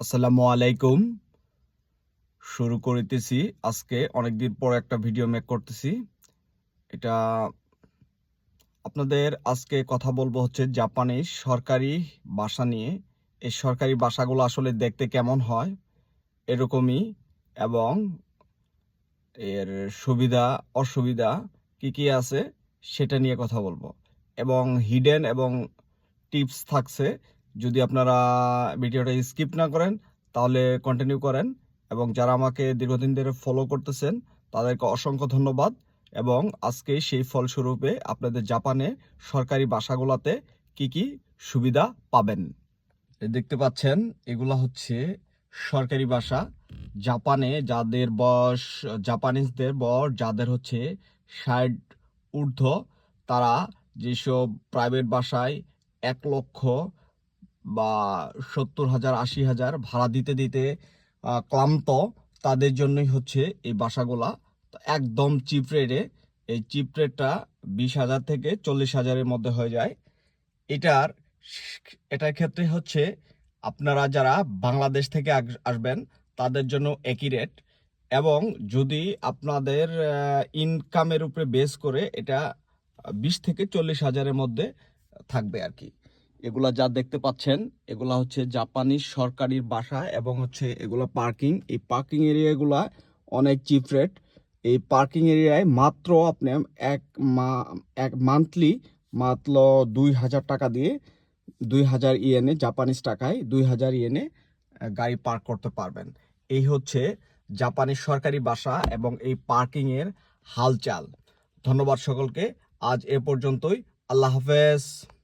আসসালামু আলাইকুম। শুরু করিতেছি। আজকে অনেকদিন পর একটা ভিডিও মেক করতেছি। এটা আপনাদের আজকে কথা বলব হচ্ছে জাপানি সরকারি বাসা নিয়ে। এই সরকারি বাসাগুলো আসলে দেখতে কেমন হয়, এরকমই এবং এর সুবিধা, অসুবিধা কি কি আছে সেটা নিয়ে কথা বলব। এবং হিডেন এবং টিপস থাকছে যদি আপনারা ভিডিওটা স্কিপ না করেন, তাহলে কন্টিনিউ করেন এবং যারা আমাকে দীর্ঘদিন ধরে ফলো করতেছেন, তাদেরকে অসংখ্য ধন্যবাদ এবং আজকে সেই ফলস্বরূপে আপনাদের জাপানে সরকারি বাসাগুলোতে কি কি সুবিধা পাবেন। দেখতে পাচ্ছেন, এগুলা হচ্ছে সরকারি বাসা। জাপানে যাদের বয়স, জাপানিজদের বয়স যাদের হচ্ছে ষাট ঊর্ধ্ব, তারা যেসব প্রাইভেট বাসায় এক লক্ষ বা সত্তর হাজার, আশি হাজার ভাড়া দিতে দিতে ক্লান্ত। তাদের জন্যই হচ্ছে এই বাসাগুলা। একদম চিপ রেটে, এই চিপ রেটটা বিশ হাজার থেকে চল্লিশ হাজারের মধ্যে হয়ে যায়। এটার এটার ক্ষেত্রে হচ্ছে আপনারা যারা বাংলাদেশ থেকে আসবেন, তাদের জন্য একই রেট। এবং যদি আপনাদের ইনকামের উপরে বেস করে এটা বিশ থেকে চল্লিশ হাজারের মধ্যে থাকবে আর কি। এগুলা যা দেখতে পাচ্ছেন, এগুলা হচ্ছে জাপানিজ সরকারি বাসা এবং হচ্ছে এগুলা পার্কিং। এই পার্কিং এরিয়াগুলা অনেক চিপ রেট। এই পার্কিং এরিয়ায় মাত্র আপনি এক মা, এক মান্থলি মাত্র দুই হাজার টাকা দিয়ে দুই হাজার ইয়েনে, জাপানিজ টাকায় দুই হাজার ইয়েনে গাড়ি পার্ক করতে পারবেন। এই হচ্ছে জাপানিজ সরকারি বাসা এবং এই পার্কিং এর হালচাল। ধন্যবাদ সকলকে। আজ এ পর্যন্তই। আল্লাহ হাফেজ।